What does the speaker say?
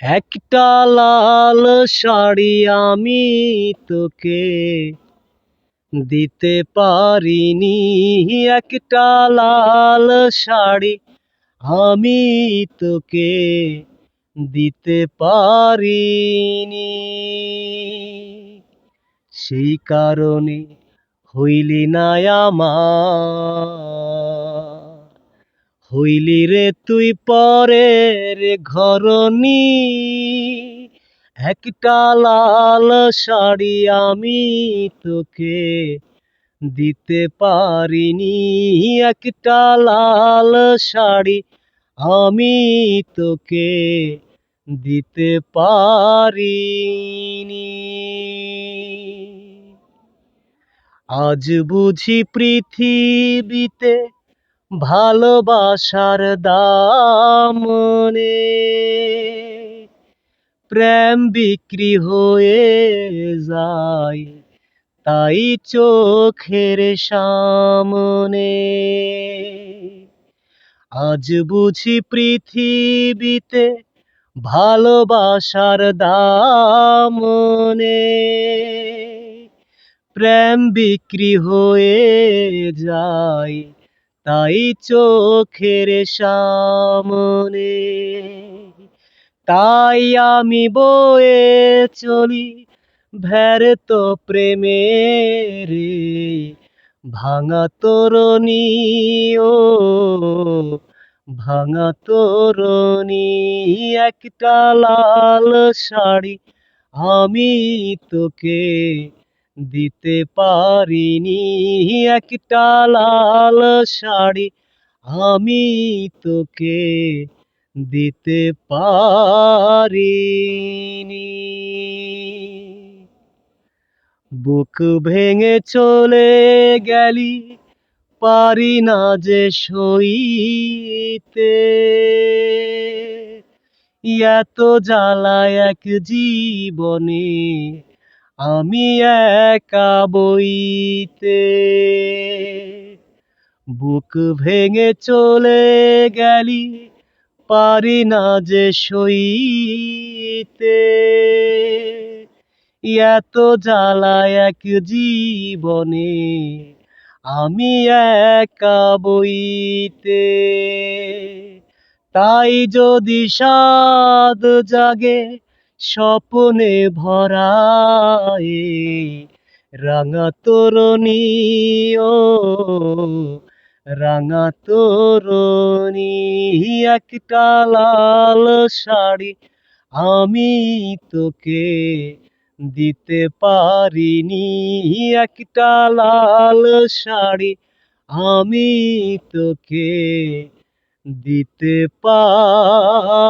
একটা লাল শাড়ি আমি তোকে দিতে পারিনি। একটা লাল শাড়ি আমি তোকে দিতে পারিনি। সেই কারণে হইলি না আমার। হইলি রে তুই পরের ঘরনি একটা লাল শাড়ি আমি তোকে দিতে পারিনি। একটা লাল শাড়ি আমি তোকে দিতে পারিনি। আজ বুঝি পৃথিবীতে ভালোবাসার দাম প্রেম বিক্রি হয়ে যায়, তাই চোখের সামনে। আজ বুঝি পৃথিবীতে ভালোবাসার দাম প্রেম বিক্রি হয়ে যায় তাই চোখের সামনে, তাই আমি বয়ে চলি ভের তো প্রেমের ভাঙা তোরনি ও, ভাঙা তোরনি একটা লাল শাড়ি, আমি তোকে দিতে পারিনি একটা লাল শাড়ি। আমি তোকে দিতে পারিনি। বুক ভেঙে চলে গেলি, পারি না যে সইতে। এত জ্বালা এক জীবনে আমি একা বইতে বুক ভেঙে চলে গেলি, পারি না যে সইতে। এত জ্বালা এক জীবনে আমি একা বইতে। তাই যদি সাদ জাগে স্বপ্নে ভরায়, রাঙা তোরণী ও রাঙা তোরণী, একটা লাল শাড়ি আমি তোকে দিতে পারিনি, একটা লাল শাড়ি আমি তোকে দিতে পারিনি।